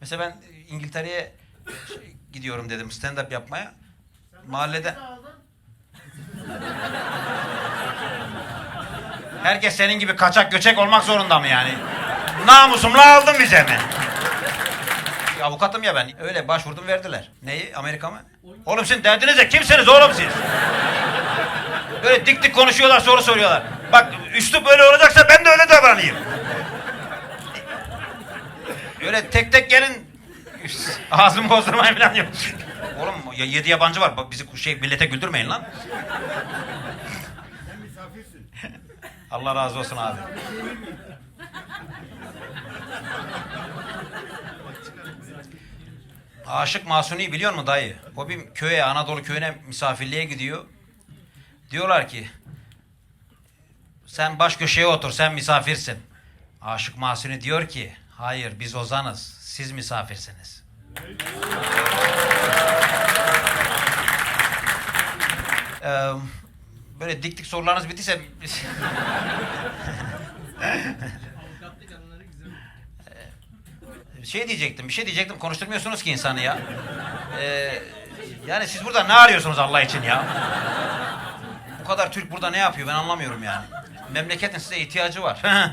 Mesela ben İngiltere'ye şey, gidiyorum dedim stand-up yapmaya. Mahallede... Herkes senin gibi kaçak göçek olmak zorunda mı yani? Namusumla aldın bize mi? Avukatım ya ben. Öyle başvurdum verdiler. Neyi? Amerika mı? Oğlum sizin derdiniz ne? Kimsiniz oğlum siz? Böyle dik dik konuşuyorlar soru soruyorlar. Bak üslup böyle olacaksa ben de öyle davranayım. Öyle tek tek gelin ağzımı bozdurmayın falan diyor. Oğlum ya yedi yabancı var. Bak bizi şey millete güldürmeyin lan. Sen misafirsin. Allah razı olsun abi. Aşık Masuni'yi biliyor musun dayı? O bir köye, Anadolu köyüne misafirliğe gidiyor. Diyorlar ki sen baş köşeye otur, sen misafirsin. Aşık Masuni diyor ki hayır biz ozanız, siz misafirsiniz. Ee, böyle dik dik sorularınız bittiyse şey diyecektim, bir şey diyecektim. Konuşturmuyorsunuz ki insanı ya. Ee, yani siz burada ne arıyorsunuz Allah için ya? Bu kadar Türk burada ne yapıyor ben anlamıyorum yani. Memleketin size ihtiyacı var.